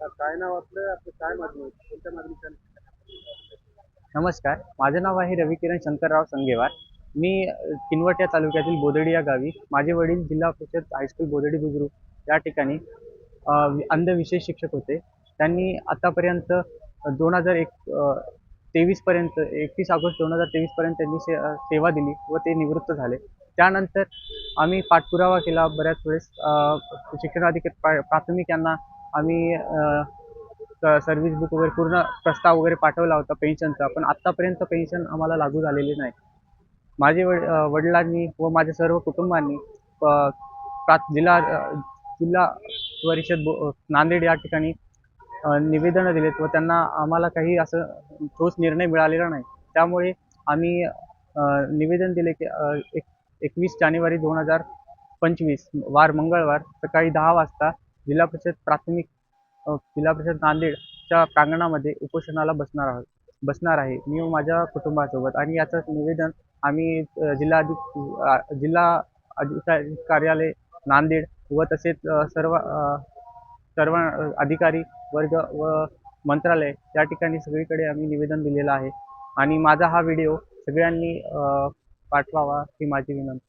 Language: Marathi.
काय नाव आपलं? आपलं काय मागणी होती कोणत्या मागणीच्या नमस्कार. माझं नाव आहे रविकिरण शंकरराव संगेवार. मी किनवट या तालुक्यातील बोदडी या गावी माझे वडील जिल्हा परिषद हायस्कूल बोदडी बुजुर्ग या ठिकाणी अ, अंध विशेष शिक्षक होते. त्यांनी आतापर्यंत दोन हजार एक तेवीसपर्यंत एकतीस ऑगस्ट दोन हजार तेवीसपर्यंत त्यांनी से सेवा दिली व ते निवृत्त झाले. त्यानंतर आम्ही पाठपुरावा केला बऱ्याच वेळेस. अ, शिक्षणाधिकारी प्राथमिक यांना आम्ही सर्व्हिस बुक वगैरे पूर्ण प्रस्ताव वगैरे पाठवला होता पेन्शनचा पण आत्तापर्यंत पेन्शन आम्हाला लागू झालेली नाही. माझे वड वडिलांनी व माझ्या सर्व कुटुंबांनी प्रा- जिल्हा जिल्हा परिषद नांदेड या ठिकाणी निवेदनं दिलेत व त्यांना आम्हाला काही असं ठोस निर्णय मिळालेला नाही. त्यामुळे आम्ही निवेदन दिले की एक एकवीस जानेवारी दोन हजार पंचवीस वार मंगळवार सकाळी दहा वाजता जिल्हा परिषद प्राथमिक जिल्हा परिषद नांदेडच्या प्रांगणामध्ये उपोषणाला बसणार आहोत बसणार आहे. मी व माझ्या कुटुंबासोबत आणि याचं निवेदन आम्ही जिल्हा अधिक जिल्हा अधिकारी कार्यालय नांदेड व तसेच सर्व सर्व अधिकारी वर्ग व मंत्रालय या ठिकाणी सगळीकडे आम्ही निवेदन दिलेलं आहे. आणि माझा हा व्हिडिओ सगळ्यांनी पाठवावा ही माझी विनंती.